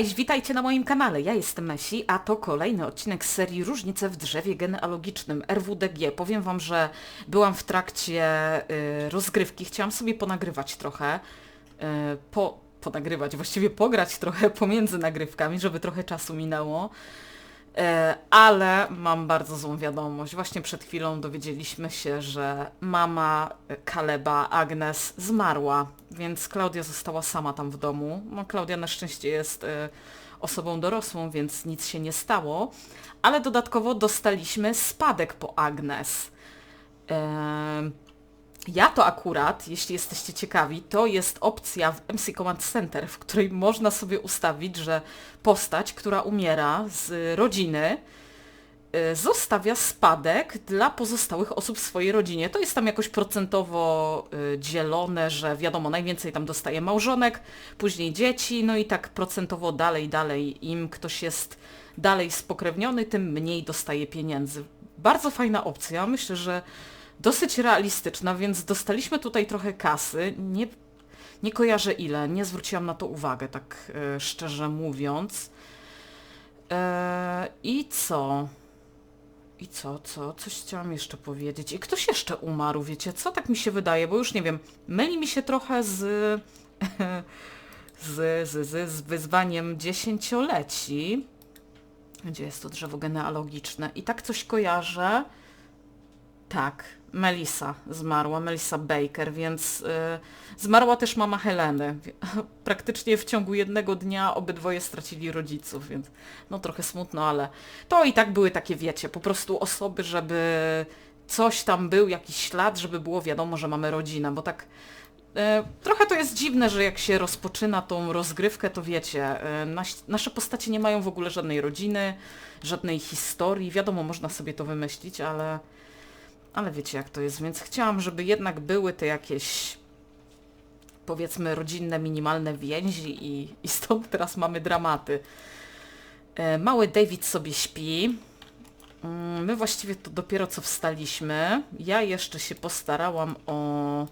Cześć, witajcie na moim kanale. Ja jestem Mesi, a to kolejny odcinek z serii Różnice w drzewie genealogicznym RWDG. Powiem Wam, że byłam w trakcie y, rozgrywki, chciałam sobie ponagrywać trochę, y, po, ponagrywać, właściwie pograć trochę pomiędzy nagrywkami, żeby trochę czasu minęło. E, ale mam bardzo złą wiadomość. Właśnie przed chwilą dowiedzieliśmy się, że mama Kaleba, Agnes, zmarła, więc Klaudia została sama tam w domu. No, Klaudia na szczęście jest e, osobą dorosłą, więc nic się nie stało, ale dodatkowo dostaliśmy spadek po Agnes. Ja to akurat, jeśli jesteście ciekawi, to jest opcja w MC Command Center, w której można sobie ustawić, że postać, która umiera z rodziny, y, zostawia spadek dla pozostałych osób w swojej rodzinie. To jest tam jakoś procentowo y, dzielone, że wiadomo, najwięcej tam dostaje małżonek, później dzieci, no i tak procentowo dalej, dalej. Im ktoś jest dalej spokrewniony, tym mniej dostaje pieniędzy. Bardzo fajna opcja. Myślę, że dosyć realistyczna, więc dostaliśmy tutaj trochę kasy. Nie, nie kojarzę ile, nie zwróciłam na to uwagę, tak e, szczerze mówiąc. E, I co? I co, co? Coś chciałam jeszcze powiedzieć. I ktoś jeszcze umarł, wiecie co? Tak mi się wydaje, bo już nie wiem, myli mi się trochę z... z, z, z, z wyzwaniem dziesięcioleci. Gdzie jest to drzewo genealogiczne? I tak coś kojarzę. Tak, Melissa zmarła, Melissa Baker, więc y, zmarła też mama Heleny. Praktycznie w ciągu jednego dnia obydwoje stracili rodziców, więc no trochę smutno, ale to i tak były takie, wiecie, po prostu osoby, żeby coś tam był, jakiś ślad, żeby było wiadomo, że mamy rodzinę, bo tak y, trochę to jest dziwne, że jak się rozpoczyna tą rozgrywkę, to wiecie, y, nas, nasze postacie nie mają w ogóle żadnej rodziny, żadnej historii, wiadomo, można sobie to wymyślić, ale ale wiecie jak to jest, więc chciałam, żeby jednak były te jakieś powiedzmy rodzinne, minimalne więzi i, i stąd teraz mamy dramaty. E, mały David sobie śpi. Mm, my właściwie to dopiero co wstaliśmy. Ja jeszcze się postarałam o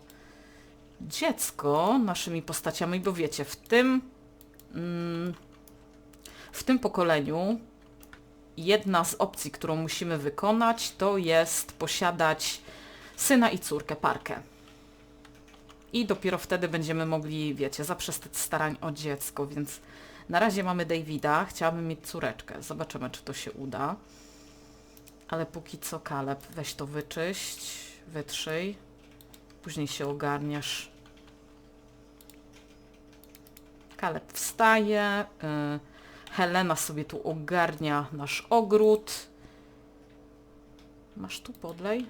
dziecko naszymi postaciami, bo wiecie, w tym mm, w tym pokoleniu jedna z opcji, którą musimy wykonać, to jest posiadać syna i córkę, parkę. I dopiero wtedy będziemy mogli, wiecie, zaprzestać starań o dziecko, więc na razie mamy Davida, chciałabym mieć córeczkę. Zobaczymy, czy to się uda. Ale póki co, Kaleb, weź to wyczyść, wytrzyj. Później się ogarniasz. Kaleb wstaje. Yy, Helena sobie tu ogarnia nasz ogród. Masz tu podlej?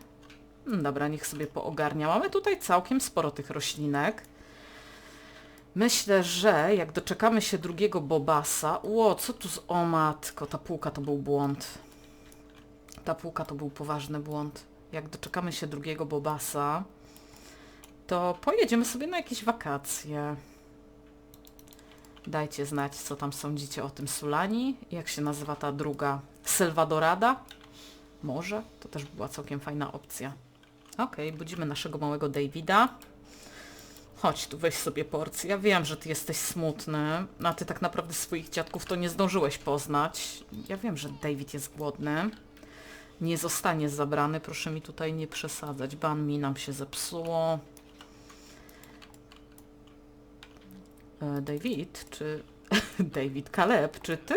Hmm, dobra, niech sobie poogarnia. Mamy tutaj całkiem sporo tych roślinek. Myślę, że jak doczekamy się drugiego Bobasa... Ło, co tu z... O matko, ta półka to był błąd. Ta półka to był poważny błąd. Jak doczekamy się drugiego Bobasa, to pojedziemy sobie na jakieś wakacje. Dajcie znać, co tam sądzicie o tym Sulani. Jak się nazywa ta druga? Sylwadorada? Może? To też była całkiem fajna opcja. Okej, okay, budzimy naszego małego Davida. Chodź tu, weź sobie porcję. Ja wiem, że ty jesteś smutny, a ty tak naprawdę swoich dziadków to nie zdążyłeś poznać. Ja wiem, że David jest głodny. Nie zostanie zabrany, proszę mi tutaj nie przesadzać. Ban mi nam się zepsuło. E, David, czy... David Kaleb, czy ty?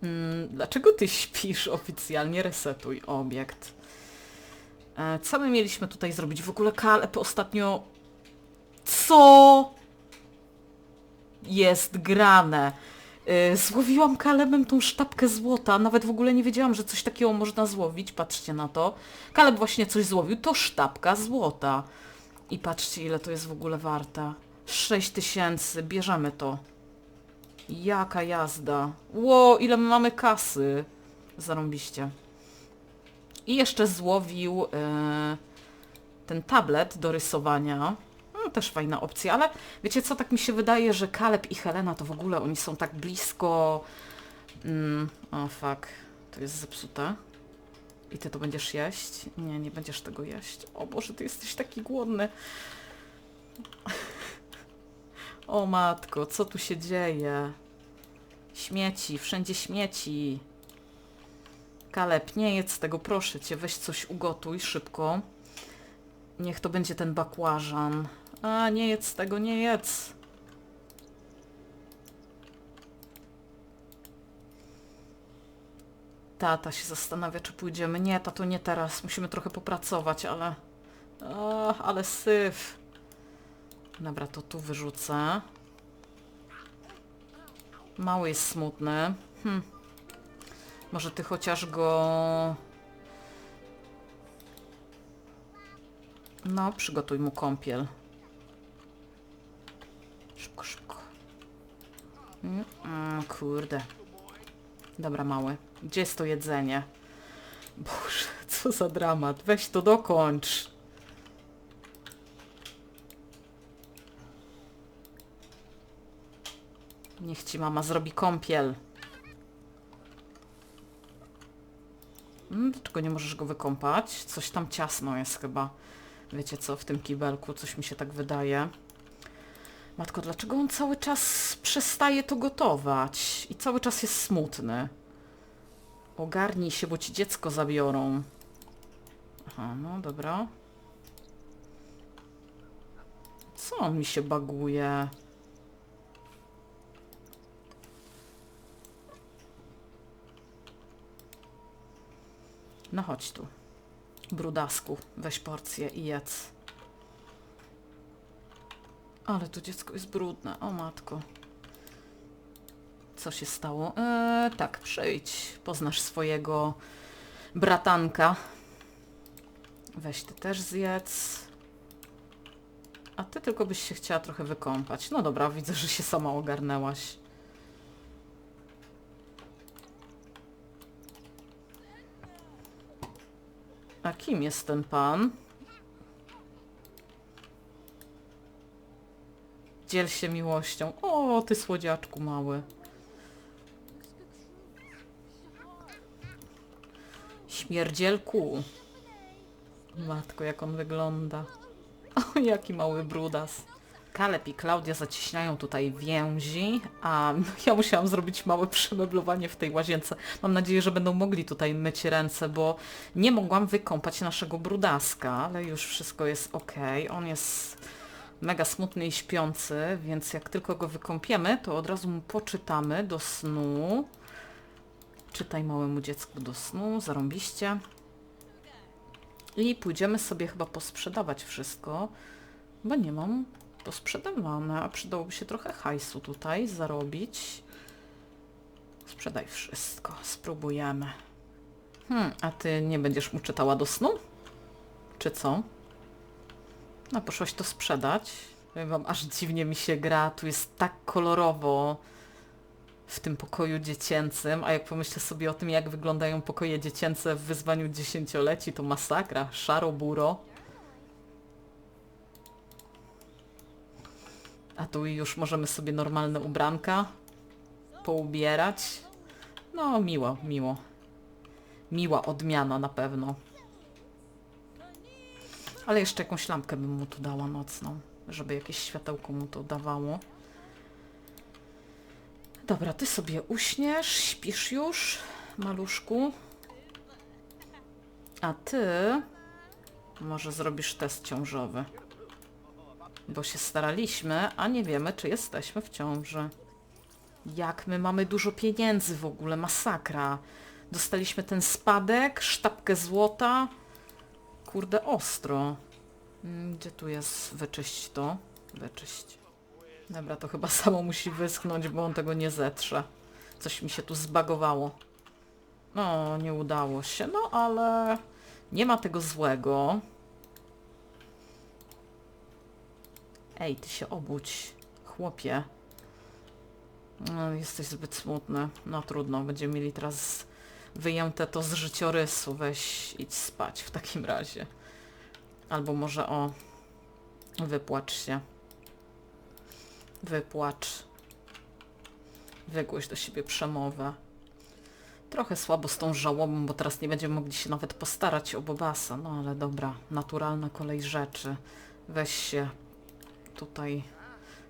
Hmm, dlaczego ty śpisz oficjalnie? Resetuj obiekt. E, co my mieliśmy tutaj zrobić? W ogóle Kaleb ostatnio... Co? Jest grane. E, złowiłam Kalebem tą sztabkę złota. Nawet w ogóle nie wiedziałam, że coś takiego można złowić. Patrzcie na to. Kaleb właśnie coś złowił. To sztabka złota. I patrzcie ile to jest w ogóle warte. 6 tysięcy, bierzemy to. Jaka jazda. Ło, ile my mamy kasy. Zarąbiście. I jeszcze złowił yy, ten tablet do rysowania. No, też fajna opcja, ale wiecie co, tak mi się wydaje, że Kaleb i Helena to w ogóle oni są tak blisko... Mm, o fuck, to jest zepsute. I ty to będziesz jeść? Nie, nie będziesz tego jeść. O Boże, ty jesteś taki głodny. O matko, co tu się dzieje? Śmieci, wszędzie śmieci. Kaleb, nie jedz tego, proszę cię, weź coś ugotuj szybko. Niech to będzie ten bakłażan. A, nie jedz tego, nie jedz. Tata się zastanawia, czy pójdziemy. Nie, tato, nie teraz. Musimy trochę popracować, ale... O, ale syf. Dobra, to tu wyrzucę. Mały jest smutny. Hm. Może ty chociaż go... No, przygotuj mu kąpiel. Szybko, szybko. Mm, mm, kurde. Dobra, mały. Gdzie jest to jedzenie? Boże, co za dramat. Weź to dokończ. Niech ci mama zrobi kąpiel. Dlaczego nie możesz go wykąpać? Coś tam ciasno jest chyba. Wiecie co, w tym kibelku, coś mi się tak wydaje. Matko, dlaczego on cały czas przestaje to gotować? I cały czas jest smutny. Ogarnij się, bo ci dziecko zabiorą. Aha, no dobra. Co mi się baguje? No chodź tu. Brudasku, weź porcję i jedz. Ale to dziecko jest brudne, o matko. Co się stało? Eee, tak, przyjdź, poznasz swojego bratanka. Weź ty też zjedz. A ty tylko byś się chciała trochę wykąpać. No dobra, widzę, że się sama ogarnęłaś. A kim jest ten pan? Dziel się miłością. O, ty słodziaczku mały. Śmierdzielku. Matko, jak on wygląda. O, jaki mały brudas. Kaleb i Klaudia zacieśniają tutaj więzi, a ja musiałam zrobić małe przemeblowanie w tej łazience. Mam nadzieję, że będą mogli tutaj myć ręce, bo nie mogłam wykąpać naszego brudaska, ale już wszystko jest ok. On jest mega smutny i śpiący, więc jak tylko go wykąpiemy, to od razu mu poczytamy do snu. Czytaj małemu dziecku do snu, zarąbiście. I pójdziemy sobie chyba posprzedawać wszystko, bo nie mam posprzedawane, a przydałoby się trochę hajsu tutaj zarobić. Sprzedaj wszystko, spróbujemy. Hmm, a ty nie będziesz mu czytała do snu? Czy co? No, poszłaś to sprzedać. Wam, aż dziwnie mi się gra, tu jest tak kolorowo w tym pokoju dziecięcym, a jak pomyślę sobie o tym, jak wyglądają pokoje dziecięce w wyzwaniu dziesięcioleci, to masakra, szaro-buro. A tu już możemy sobie normalne ubranka poubierać. No, miło, miło. Miła odmiana na pewno. Ale jeszcze jakąś lampkę bym mu tu dała nocną, żeby jakieś światełko mu to dawało. Dobra, ty sobie uśniesz, śpisz już, maluszku. A ty może zrobisz test ciążowy. Bo się staraliśmy, a nie wiemy, czy jesteśmy w ciąży. Jak my mamy dużo pieniędzy w ogóle, masakra. Dostaliśmy ten spadek, sztabkę złota. Kurde, ostro. Mm, Gdzie tu jest wyczyść to? Wyczyść. Dobra, to chyba samo musi wyschnąć, bo on tego nie zetrze. Coś mi się tu zbagowało. No, nie udało się, no ale nie ma tego złego. Ej, ty się obudź, chłopie. No, jesteś zbyt smutny. No trudno, będziemy mieli teraz wyjęte to z życiorysu. Weź idź spać w takim razie. Albo może o... Wypłacz się. Wypłacz. Wygłoś do siebie przemowę. Trochę słabo z tą żałobą, bo teraz nie będziemy mogli się nawet postarać o Bobasa. No ale dobra, naturalna kolej rzeczy. Weź się tutaj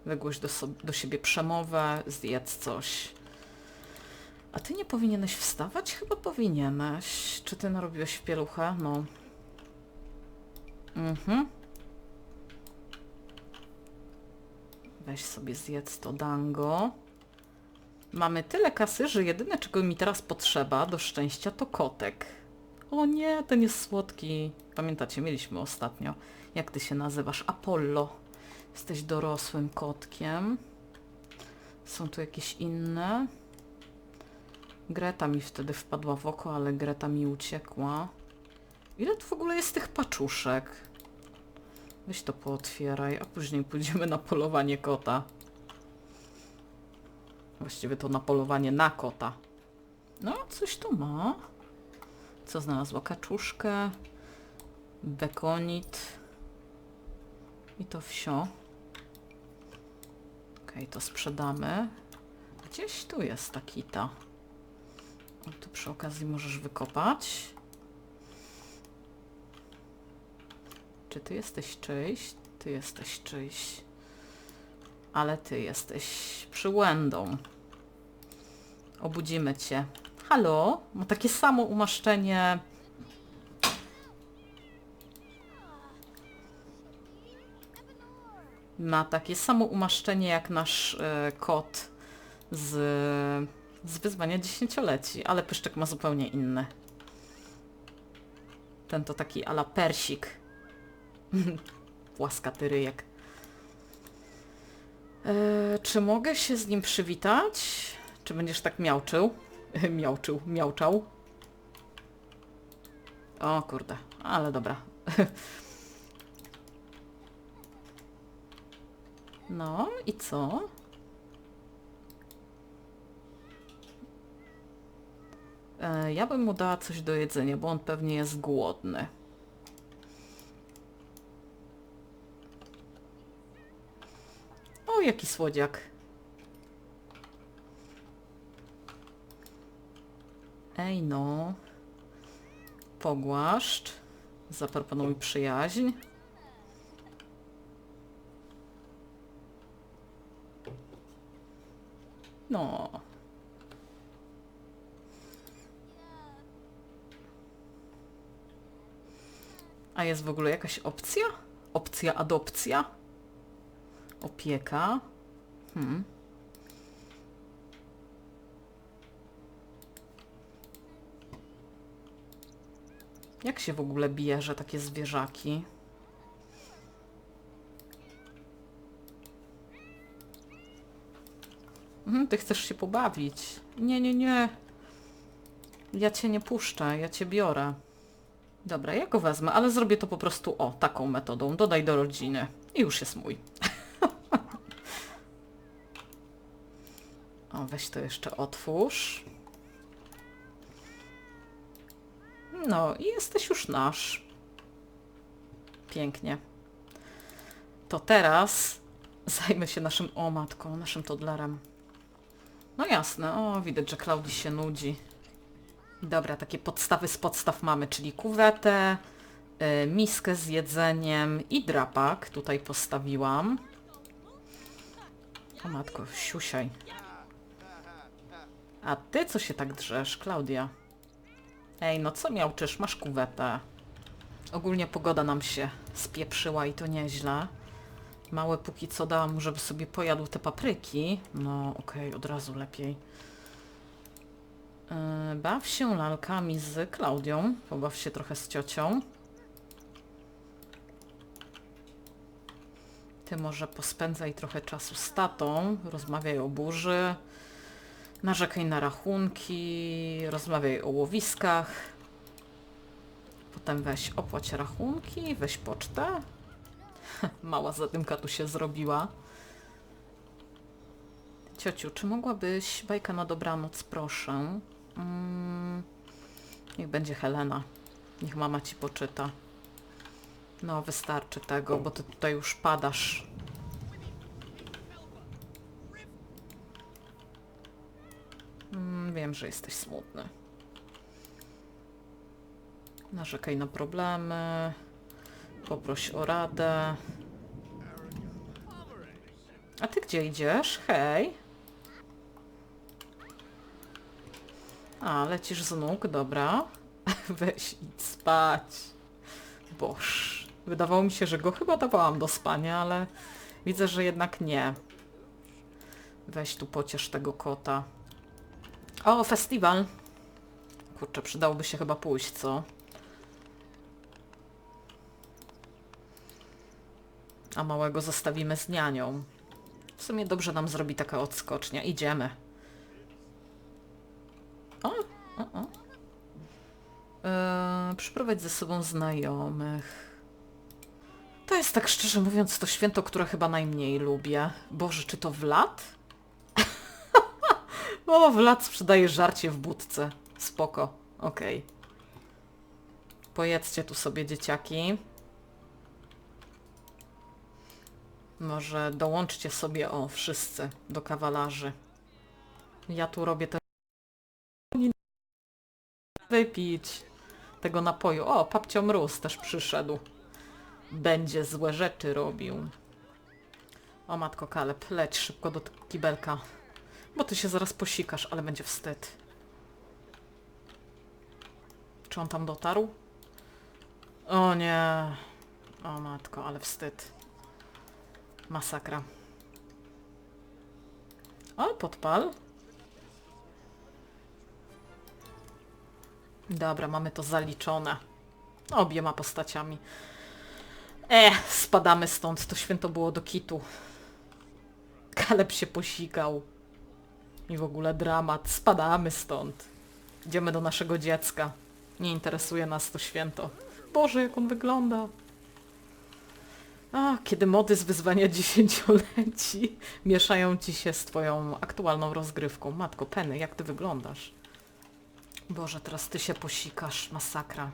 Wygłoś do, sob- do siebie przemowę, zjedz coś. A ty nie powinieneś wstawać? Chyba powinieneś. Czy ty narobiłeś pieluchę? No. Mhm. Weź sobie zjedz to dango. Mamy tyle kasy, że jedyne czego mi teraz potrzeba do szczęścia to kotek. O nie, ten jest słodki. Pamiętacie, mieliśmy ostatnio. Jak ty się nazywasz? Apollo. Jesteś dorosłym kotkiem. Są tu jakieś inne? Greta mi wtedy wpadła w oko, ale Greta mi uciekła. Ile tu w ogóle jest tych paczuszek? Weź to pootwieraj, a później pójdziemy na polowanie kota. Właściwie to na polowanie na kota. No, coś tu ma. Co znalazła? Kaczuszkę, bekonit i to wsio. Okej, to sprzedamy. Gdzieś tu jest ta kita. O, tu przy okazji możesz wykopać. Czy ty jesteś czyjś? Ty jesteś czyjś. Ale ty jesteś przyłędą. Obudzimy cię. Halo? Ma takie samo umaszczenie. Ma takie samo umaszczenie jak nasz e, kot z, z wyzwania dziesięcioleci, ale pyszczek ma zupełnie inny. Ten to taki ala persik. Łaskaty ryjek. E, czy mogę się z nim przywitać? Czy będziesz tak miauczył? miauczył, miauczał. O kurde, ale dobra. no i co? E, ja bym mu dała coś do jedzenia, bo on pewnie jest głodny. Jaki słodziak. Ej no. Pogłaszcz. Zaproponuj przyjaźń. No. A jest w ogóle jakaś opcja? Opcja adopcja? Opieka? Hmm. Jak się w ogóle bierze takie zwierzaki? Mhm, ty chcesz się pobawić. Nie, nie, nie. Ja cię nie puszczę, ja cię biorę. Dobra, ja go wezmę, ale zrobię to po prostu o, taką metodą. Dodaj do rodziny. I już jest mój. o, weź to jeszcze otwórz. No i jesteś już nasz. Pięknie. To teraz zajmę się naszym, o matko, naszym toddlerem. No jasne, o widać, że Klaudii się nudzi. Dobra, takie podstawy z podstaw mamy, czyli kuwetę, y, miskę z jedzeniem i drapak tutaj postawiłam. O matko, siusiaj. A ty co się tak drzesz, Klaudia? Ej, no co miałczysz? Masz kuwetę. Ogólnie pogoda nam się spieprzyła i to nieźle. Małe póki co dałam mu, żeby sobie pojadł te papryki. No okej, od razu lepiej. Yy, baw się lalkami z Klaudią. Pobaw się trochę z ciocią. Ty może pospędzaj trochę czasu z tatą. Rozmawiaj o burzy. Narzekaj na rachunki. Rozmawiaj o łowiskach. Potem weź opłać rachunki, weź pocztę. Mała zadymka tu się zrobiła. Ciociu, czy mogłabyś bajka na dobranoc, proszę? Mm, niech będzie Helena. Niech mama ci poczyta. No, wystarczy tego, bo ty tutaj już padasz. Wiem, że jesteś smutny. Narzekaj na problemy. Poproś o radę. A ty gdzie idziesz? Hej. A, lecisz z nóg, dobra. Weź idź spać. Boż. Wydawało mi się, że go chyba dawałam do spania, ale widzę, że jednak nie. Weź tu pociesz tego kota. O, festiwal. Kurczę, przydałoby się chyba pójść, co? A małego zostawimy z nianią. W sumie dobrze nam zrobi taka odskocznia. Idziemy. O, o, o. Eee, przyprowadź ze sobą znajomych. To jest tak szczerze mówiąc to święto, które chyba najmniej lubię. Boże, czy to Vlad? O, Vlad sprzedaje żarcie w budce. Spoko. Okej. Pojedzcie tu sobie dzieciaki. Może dołączcie sobie, o, wszyscy, do kawalarzy. Ja tu robię te... Wypić tego napoju. O, papcio Mróz też przyszedł. Będzie złe rzeczy robił. O matko Kaleb, leć szybko do kibelka. Bo ty się zaraz posikasz, ale będzie wstyd. Czy on tam dotarł? O nie. O matko, ale wstyd. Masakra. O, podpal. Dobra, mamy to zaliczone. Obiema postaciami. E, spadamy stąd. To święto było do kitu. Kaleb się posikał. I w ogóle dramat. Spadamy stąd. Idziemy do naszego dziecka. Nie interesuje nas to święto. Boże, jak on wygląda. A, kiedy mody z wyzwania dziesięcioleci mieszają ci się z twoją aktualną rozgrywką. Matko, Penny, jak ty wyglądasz? Boże, teraz ty się posikasz. Masakra.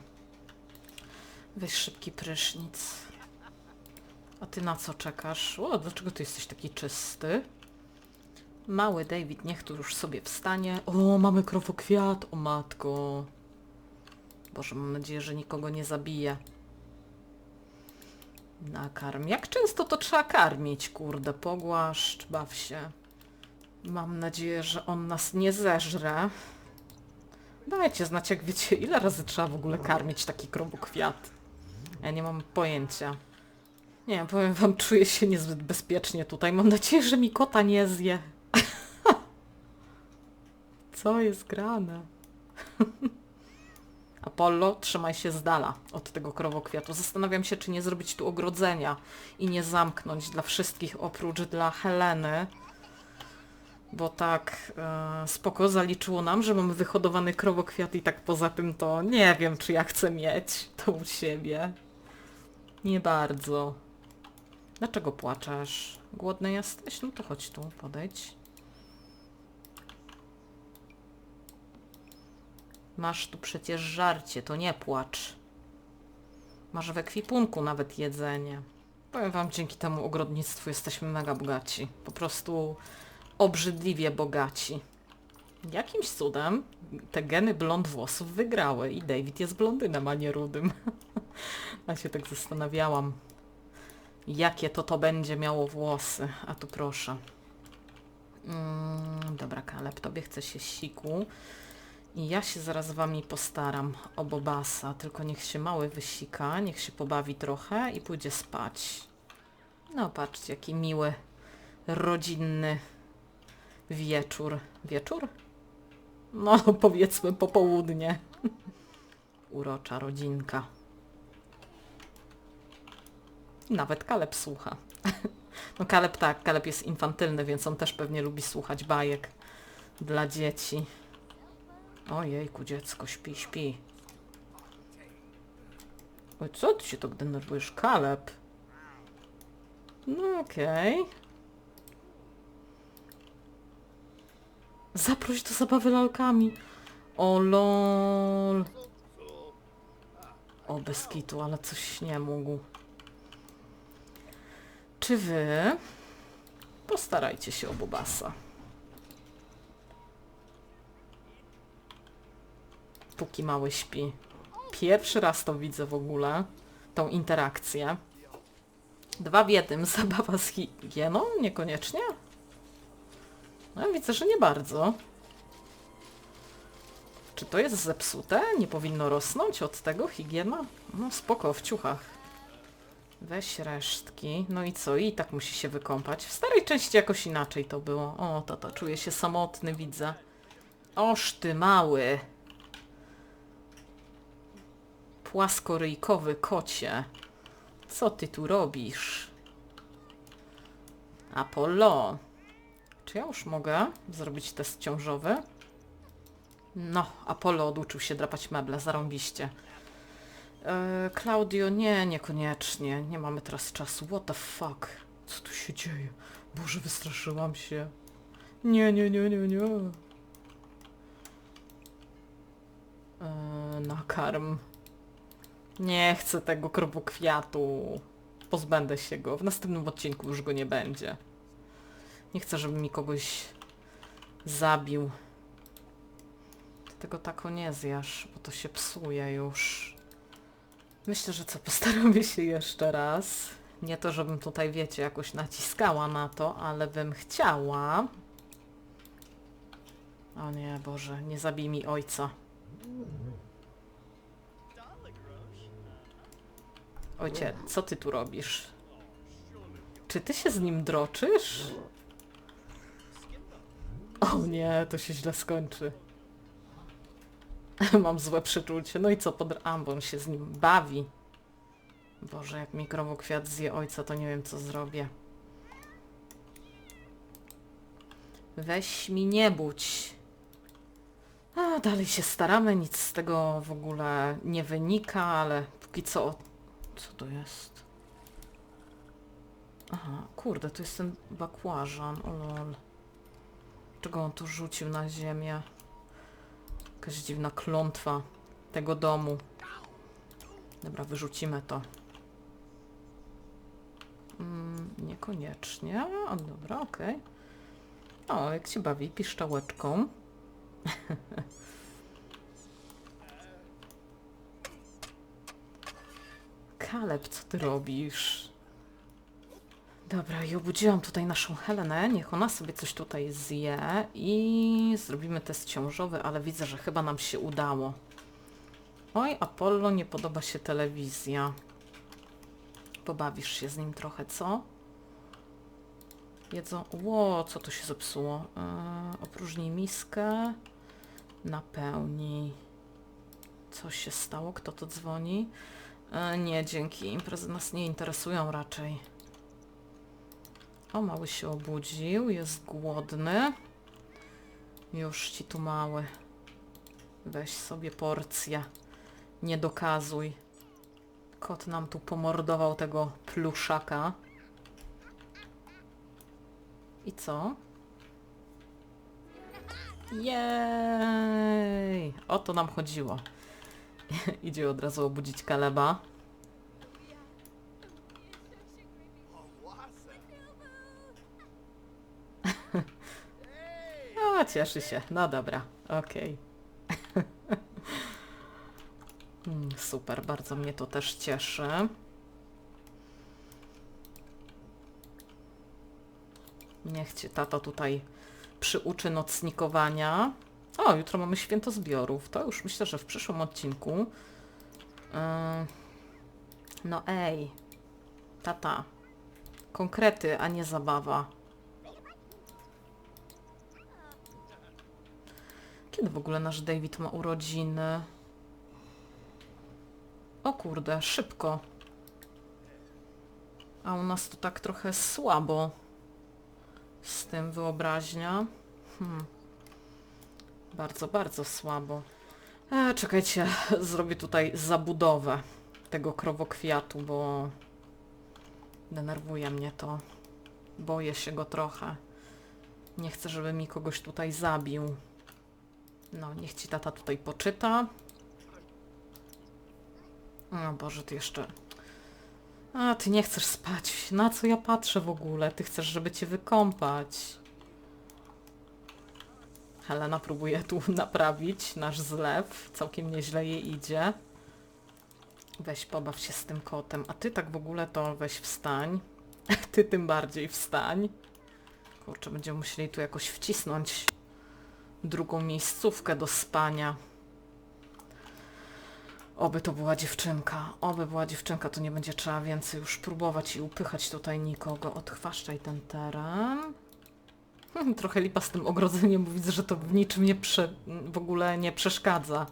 Weź szybki prysznic. A ty na co czekasz? O, dlaczego ty jesteś taki czysty? Mały David, niech tu już sobie wstanie. O, mamy krowokwiat, o matko. Boże, mam nadzieję, że nikogo nie zabije. Nakarm. Jak często to trzeba karmić, kurde? Pogłaszcz, baw się. Mam nadzieję, że on nas nie zeżre. Dajcie znać, jak wiecie, ile razy trzeba w ogóle karmić taki krowokwiat. Ja nie mam pojęcia. Nie, powiem wam, czuję się niezbyt bezpiecznie tutaj. Mam nadzieję, że mi kota nie zje. Co jest grane? Apollo, trzymaj się z dala od tego krowokwiatu. Zastanawiam się, czy nie zrobić tu ogrodzenia i nie zamknąć dla wszystkich oprócz dla Heleny. Bo tak e, spoko zaliczyło nam, że mamy wyhodowany krowokwiat i tak poza tym to nie wiem, czy ja chcę mieć to u siebie. Nie bardzo. Dlaczego płaczesz? Głodny jesteś? No to chodź tu, podejdź. Masz tu przecież żarcie, to nie płacz. Masz w ekwipunku nawet jedzenie. Powiem wam, dzięki temu ogrodnictwu jesteśmy mega bogaci. Po prostu obrzydliwie bogaci. Jakimś cudem te geny blond włosów wygrały i David jest blondynem, a nie rudym. ja się tak zastanawiałam, jakie to to będzie miało włosy. A tu proszę. Mm, dobra, Kaleb, tobie chce się siku. I ja się zaraz wami postaram o Bobasa, tylko niech się mały wysika, niech się pobawi trochę i pójdzie spać. No patrzcie, jaki miły, rodzinny wieczór. Wieczór? No powiedzmy popołudnie. Urocza rodzinka. Nawet Kaleb słucha. No Kaleb tak, Kaleb jest infantylny, więc on też pewnie lubi słuchać bajek dla dzieci. Ojejku, dziecko, śpi, śpi. Oj, co ty się tak denerwujesz? Kaleb. No okej. Zaproś do zabawy lalkami. O lol. O, bez kitu, ale coś nie mógł. Czy wy postarajcie się o Bobasa? Póki mały śpi. Pierwszy raz to widzę w ogóle, tą interakcję. Dwa w jednym. Zabawa z higieną? Niekoniecznie? No, widzę, że nie bardzo. Czy to jest zepsute? Nie powinno rosnąć od tego higiena? No spoko, w ciuchach. Weź resztki. No i co? I tak musi się wykąpać. W starej części jakoś inaczej to było. O, tata, czuję się samotny, widzę. Oż ty mały. Płaskoryjkowy kocie. Co ty tu robisz? Apollo. Czy ja już mogę zrobić test ciążowy? No, Apollo oduczył się drapać meble, zarąbiście. Eee, Claudio, nie, niekoniecznie. Nie mamy teraz czasu. What the fuck? Co tu się dzieje? Boże, wystraszyłam się. Nie, nie, nie, nie, nie. Eee, nakarm. Nie chcę tego kwiatu. Pozbędę się go. W następnym odcinku już go nie będzie. Nie chcę, żeby mi kogoś zabił. Tego tako nie zjasz, bo to się psuje już. Myślę, że co, postaramy się jeszcze raz. Nie to, żebym tutaj, wiecie, jakoś naciskała na to, ale bym chciała. O nie, Boże, nie zabij mi ojca. Ojcie, co ty tu robisz? Czy ty się z nim droczysz? O nie, to się źle skończy. Mam złe przeczucie. No i co pod ambon się z nim bawi. Boże, jak mi krowokwiat zje ojca, to nie wiem co zrobię. Weź mi nie budź. A, dalej się staramy, nic z tego w ogóle nie wynika, ale póki co... Co to jest? Aha, kurde, to jest ten bakłażan, o lol. Czego on tu rzucił na ziemię? Jakaś dziwna klątwa tego domu. Dobra, wyrzucimy to. Mm, niekoniecznie. A dobra, okej. O, jak się bawi piszczałeczką. Kaleb, co ty robisz? Dobra, i obudziłam tutaj naszą Helenę. Niech ona sobie coś tutaj zje i zrobimy test ciążowy, ale widzę, że chyba nam się udało. Oj, Apollo, nie podoba się telewizja. Pobawisz się z nim trochę, co? Jedzą... Ło, co tu się zepsuło? Yy, opróżnij miskę. Napełnij. Co się stało? Kto to dzwoni? Yy, nie, dzięki. Imprezy nas nie interesują raczej. O, mały się obudził, jest głodny. Już ci tu mały. Weź sobie porcję. Nie dokazuj. Kot nam tu pomordował tego pluszaka. I co? Jej! O to nam chodziło. Idzie od razu obudzić Kaleba. O, cieszy się. No dobra, okej. Hmm, Super, bardzo mnie to też cieszy. Niech cię tato tutaj przyuczy nocnikowania. O, jutro mamy święto zbiorów. To już myślę, że w przyszłym odcinku. Yy, No ej, tata. Konkrety, a nie zabawa. Kiedy w ogóle nasz David ma urodziny? O kurde, szybko. A u nas to tak trochę słabo. Z tym wyobraźnia. Hmm. Bardzo, bardzo słabo. E, czekajcie, zrobię tutaj zabudowę tego krowokwiatu, bo denerwuje mnie to. Boję się go trochę. Nie chcę, żeby mi kogoś tutaj zabił. No, niech ci tata tutaj poczyta. O Boże, ty jeszcze... A, ty nie chcesz spać. Na co ja patrzę w ogóle? Ty chcesz, żeby cię wykąpać. Helena próbuje tu naprawić nasz zlew. Całkiem nieźle jej idzie. Weź pobaw się z tym kotem, a ty tak w ogóle to weź wstań. Ty tym bardziej wstań. Kurczę, będziemy musieli tu jakoś wcisnąć drugą miejscówkę do spania. Oby to była dziewczynka. Oby była dziewczynka, to nie będzie trzeba więcej już próbować i upychać tutaj nikogo. Odchwaszczaj ten teren. Hmm, Trochę lipa z tym ogrodzeniem, bo widzę, że to w niczym nie prze, w ogóle nie przeszkadza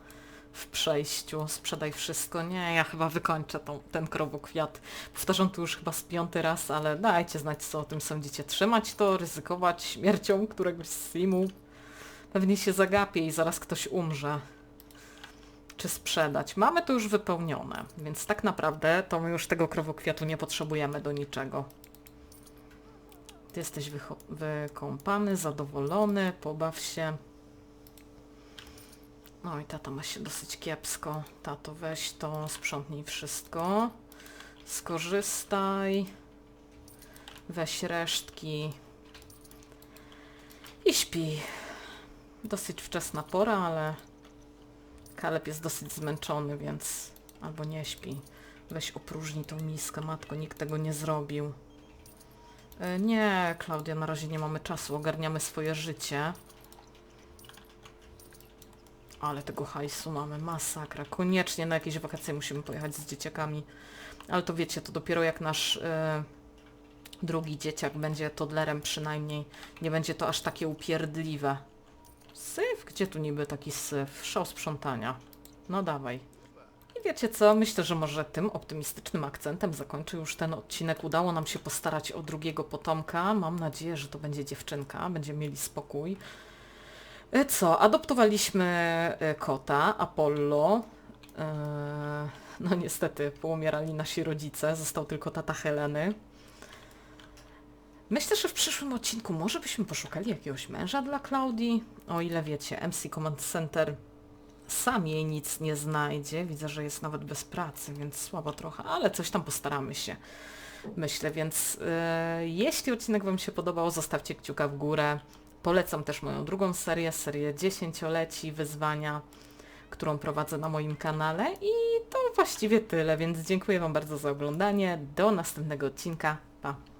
w przejściu. Sprzedaj wszystko. Nie, ja chyba wykończę tą, ten krowokwiat. Powtarzam tu już chyba z piąty raz, ale dajcie znać, co o tym sądzicie. Trzymać to, ryzykować śmiercią któregoś z simu. Pewnie się zagapię i zaraz ktoś umrze. Czy sprzedać? Mamy to już wypełnione, więc tak naprawdę to my już tego krowokwiatu nie potrzebujemy do niczego. Ty jesteś wykąpany, zadowolony, pobaw się. No i tata ma się dosyć kiepsko. Tato, weź to, sprzątnij wszystko. Skorzystaj. Weź resztki. I śpi. Dosyć wczesna pora, ale Kaleb jest dosyć zmęczony, więc albo nie śpi. Weź opróżnij tą miskę, matko, nikt tego nie zrobił. E, Nie, Klaudia, na razie nie mamy czasu, ogarniamy swoje życie. Ale tego hajsu mamy, masakra. Koniecznie na jakieś wakacje musimy pojechać z dzieciakami. Ale to wiecie, to dopiero jak nasz e, drugi dzieciak będzie toddlerem przynajmniej, nie będzie to aż takie upierdliwe. Syf? Gdzie tu niby taki syf? Szał sprzątania. No dawaj. Wiecie co? Myślę, że może tym optymistycznym akcentem zakończę już ten odcinek. Udało nam się postarać o drugiego potomka. Mam nadzieję, że to będzie dziewczynka. Będziemy mieli spokój. E, Co? Adoptowaliśmy e, kota, Apollo. E, No niestety, poumierali nasi rodzice. Został tylko tata Heleny. Myślę, że w przyszłym odcinku może byśmy poszukali jakiegoś męża dla Klaudii. O ile wiecie, MC Command Center sam jej nic nie znajdzie. Widzę, że jest nawet bez pracy, więc słabo trochę, ale coś tam postaramy się. Myślę, więc e, jeśli odcinek Wam się podobał, zostawcie kciuka w górę. Polecam też moją drugą serię, serię dziesięcioleci wyzwania, którą prowadzę na moim kanale i to właściwie tyle, więc dziękuję Wam bardzo za oglądanie. Do następnego odcinka. Pa!